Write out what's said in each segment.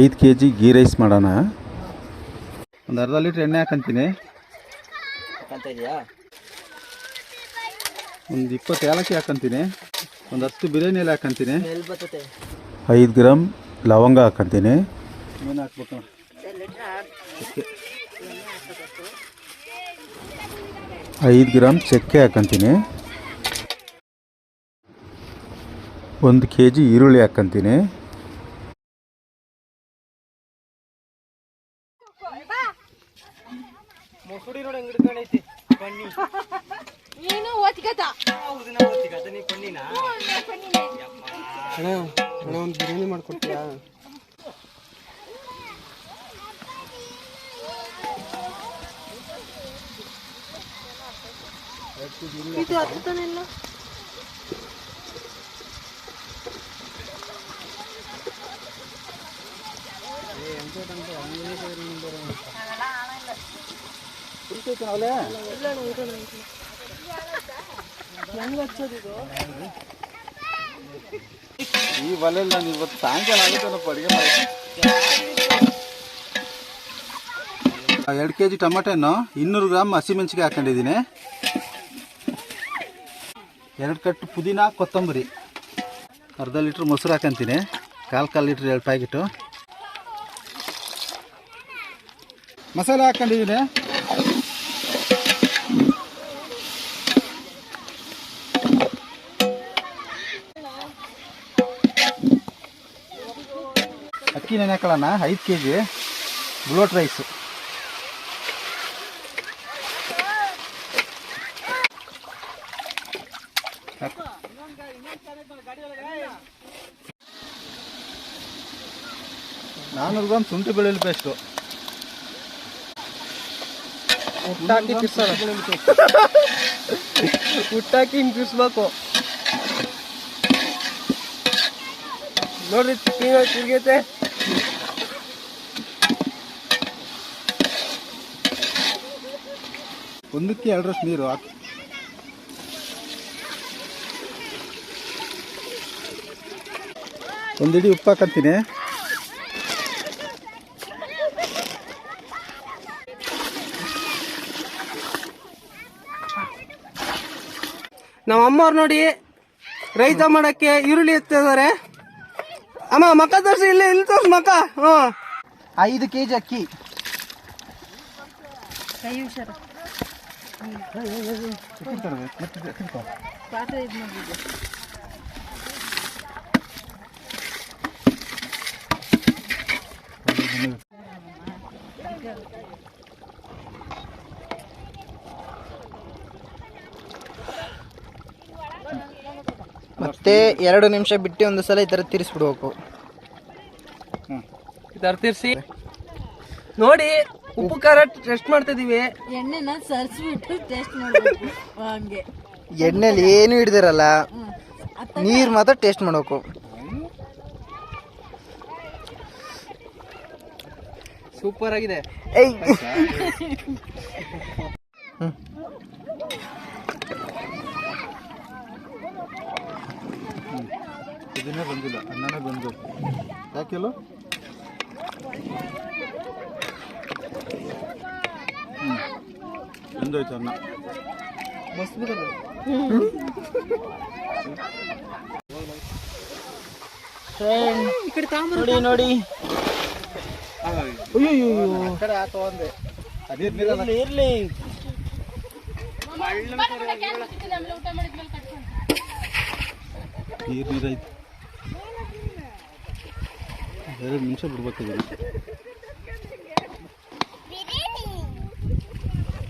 ಐದು K G ghee rice ಮಾಡೋಣ. ಒಂದು ಅರ್ಧ ಲೀಟ್ರ್ ಎಣ್ಣೆ ಹಾಕಂತೀನಿ. ಒಂದು ಇಪ್ಪತ್ತು ಏಲಕ್ಕಿ ಹಾಕಂತೀನಿ. ಒಂದು ಹತ್ತು ಬಿರಿಯಾನಿ ಎಲೆ ಹಾಕಂತೀನಿ. ಐದು ಗ್ರಾಮ್ ಲವಂಗ ಹಾಕಂತೀನಿ. ಏನು ಹಾಕ್ಬೇಕು ಐದು ಗ್ರಾಮ್ ಚಕ್ಕೆ ಹಾಕಂತೀನಿ. ಒಂದು ಕೆ ಜಿ ಈರುಳ್ಳಿ ಹಾಕಂತೀನಿ ಮೊಸುಡಿ ನೋಡಿ ಹೆಂಗ್ ಹಿಡ್ಕೊಂಡೈತಿ ಪಣ್ಣಿ ನೀನು ಓದ್ಕತ ಹೌದು ನಾ ನೀ ಪಣ್ಣಿನ ಅಣ್ಣ ಅಣ್ಣ ಒಂದು ಬಿರಿಯಾನಿ ಮಾಡ್ಕೊಡ್ತೀಯಾ? ಇದು ಹತ್ತನೆಲ್ಲ? ಹೆಂಗ್ ಹಚ್ಚೋದು ಈ ಒಲೆಯಲ್ಲಿ ನಾನು ಇವತ್ತು ಸಾಯಂಕಾಲ ಆಗುತ್ತೆ ಅಡುಗೆ ಎರಡು ಕೆ ಜಿ ಟೊಮೆಟೊನ್ನು ಇನ್ನೂರು ಗ್ರಾಮ್ ಹಸಿಮೆಣಸಿಗೆ ಹಾಕೊಂಡಿದ್ದೀನಿ ಎರಡು ಕಟ್ಟು ಪುದೀನ, ಕೊತ್ತಂಬರಿ. ಅರ್ಧ ಲೀಟ್ರ್ ಮೊಸರು ಹಾಕಂತೀನಿ. ಕಾಲು ಕಾಲು ಲೀಟ್ರ್ ಎರಡು ಪ್ಯಾಕೆಟು. ಮಸಾಲೆ ಹಾಕೊಂಡಿದ್ದೀನಿ ಅಕ್ಕಿ ನೆನೆ ಹಾಕೊಳ್ಳೋಣ ಐದು ಕೆ ಜಿ ಬುಲೋಟ್ ರೈಸು ನಾನ್ನೂರು ಗ್ರಾಮ್ ಶುಂಠಿ ಬೆಳ್ಳುಳ್ಳಿ ಪೇಸ್ಟು ಹುಟ್ಟಾಕಿ ಹುಟ್ಟಾಕಿ ಹಿಂಗ್ ತಿರ್ಸ್ಬೇಕು. ನೋಡ್ರಿ ತಿರ್ಗ ತಿರ್ಗೈತೆ. ಒಂದಕ್ಕೆ ಎರಡರಷ್ಟು ನೀರು ಹಾಕಿ ಒಂದಿಡಿ ಉಪ್ಪು ಹಾಕಂತೀನಿ. ನಮ್ಮ ಅಮ್ಮವ್ರು ನೋಡಿ ರೈತ ಮಾಡಕ್ಕೆ ಈರುಳ್ಳಿ ಎತ್ತಿದ್ದಾರೆ. ಅಮ್ಮ ಮಕ್ಕ ತೋರಿಸಿ ಇಲ್ಲಿ ಇಲ್ಲಿ ತೋರ್ಸಿ ಮಕ್ಕ ಹ್ಞೂ ಐದು ಕೆ ಜಿ ಅಕ್ಕಿ. ಕೈ ಹುಷಾರ. ಮತ್ತೆ ಎರಡು ನಿಮಿಷ ಬಿಟ್ಟು ಒಂದು ಸಲ ಈ ಥರ ತಿರ್ಸ್ಬಿಡ್ಬೇಕು. ಈ ಥರ ತಿರ್ಸಿ. ನೋಡಿ ಉಪ್ಪು ಖಾರ ಟೆಸ್ಟ್ ಮಾಡ್ತಾ ಇದೀವಿ. ಎಣ್ಣೆನ ಸರ್ಸ್ಬಿಟ್ಟು ಟೇಸ್ಟ್ ಮಾಡ್ಬೇಕು. ಹಂಗೆ. ಎಣ್ಣೆಲಿ ಏನು ಹಿಡ್ದಿರಲ್ಲ ನೀರ್ ಮಾತ್ರ ಟೇಸ್ಟ್ ಮಾಡ್ಬೇಕು. ಸೂಪರ್ ಆಗಿದೆ. ಏಯ್. ಇದನ್ನೇ ಬಂದಿಲ್ಲ ಅನ್ನನೇ ಬಂದು. ಯಾಕೆಲ್ಲ ಹ್ಞೂ ಬಂದೋಯ್ತು ಅನ್ನ? ನೋಡಿ ನೋಡಿ. ಇರ್ಲಿ ಇರ್ಲಿ. ನೀರು ನೀರೈತೆ ಎರಡು ನಿಮಿಷ ಬಿಡ್ಬೇಕು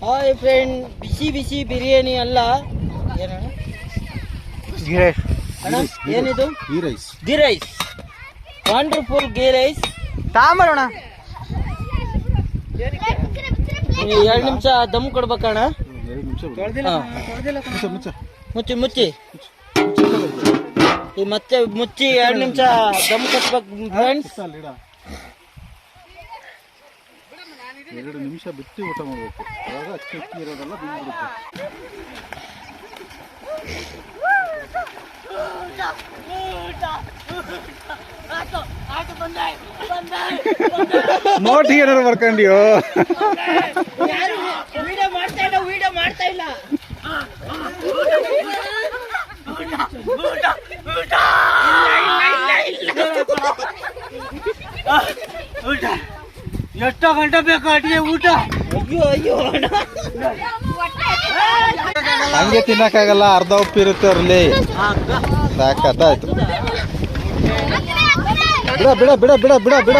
ಹಾಯ್ ಫ್ರೆಂಡ್ ಬಿಸಿ ಬಿಸಿ ಬಿರಿಯಾನಿ ಅಲ್ಲ? ಏನಣ್ಣ? ಅಣ್ಣ, ಏನಿದು? ಈ rice. Ghee rice. Wonderful ghee rice. ತಾಂಬರೋಣ ಎರಡು ನಿಮಿಷ ದಮ್ ಕೊಡ್ಬೇಕಣ್ಣ. ಎರಡು ನಿಮಿಷ ಹಾ. ಮುಚ್ಚ ಮುಚ್ಚ. ಮುಚ್ಚಿ ಮುಚ್ಚಿ. ಈ ಮತ್ತೆ ಮುಚ್ಚಿ ಎರಡು ನಿಮಿಷ ದಮ್ ಕೊಡ್ಬೇಕು ಫ್ರೆಂಡ್ಸ್ ಎರಡು ನಿಮಿಷ ಬಿಟ್ಟು ಊಟ ಮಾಡಬೇಕು. ಅವಾಗ ಅಕ್ಕಿ ಅಕ್ಕಿ ಇರೋದೆಲ್ಲ ಬಿದ್ದುಬಿಡುತ್ತೆ ನೋಟ್ ಏನಾರು ಬರ್ಕೊಂಡಿಯೋ ವಿಡಿಯೋ ಮಾಡ್ತಾ ಇಲ್ಲ ವಿಡಿಯೋ ಮಾಡ್ತಾ ಇಲ್ಲ ಎಷ್ಟೋ ಗಂಟೆ ಬೇಕು ಅಡಿಗೆ ಊಟ ಅಯ್ಯೋ ಅಯ್ಯೋ ಅಣ್ಣ ಹಂಗೆ ತಿನ್ನಕ್ಕಾಗಲ್ಲ ಅರ್ಧ ಉಪ್ಪು ಇರುತ್ತೆ ಅವ್ರಲ್ಲಿ ಸಾಕಾಯ್ತು ಬಿಡ ಬಿಡ ಬಿಡ ಬಿಡ ಬಿಡ ಬಿಡ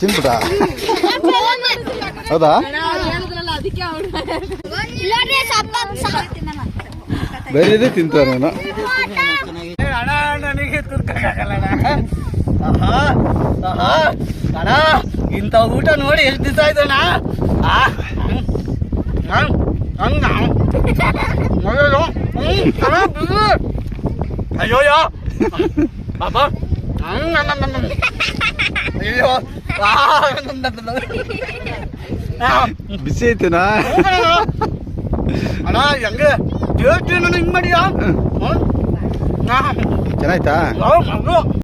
ತಿನ್ಬಿಡ ಹೌದಾ ಅದಕ್ಕೆ ಅವ್ರು ಇಲ್ಲೋಡ್ರಿ ಸಪ್ಪ ಬೇರೆ ತಿಂತಾರ ನಾನು ಅಣ್ಣ ನನಗೆ ತುರ್ಕಾಗಲ್ಲ ಆಹಾ ಆಹಾ ಅಣ್ಣ ಇಂಥ ಊಟ ನೋಡಿ ಎಷ್ಟು ದಿವಸ ಆಯ್ತು ಅಣ್ಣ? ಆ ಹ್ಮ್. ಹಂಗ್. ಹಂಗ ಅಯ್ಯೋ ಹ್ಮ್, ಅಣ್ಣ, ಬಿಡು. ಅಯ್ಯೋಯ್ಯೋ ಪಾಪ ಅಯ್ಯೋ ಬಿಸಿ ಐತೆನಾ. ಅಣ್ಣ ಹೆಂಗೆ? ಟೇಸ್ಟ್ ಹಿಂಗ್ ಮಾಡಿಯಾ? ಚೆನ್ನಾಯ್ತಾ?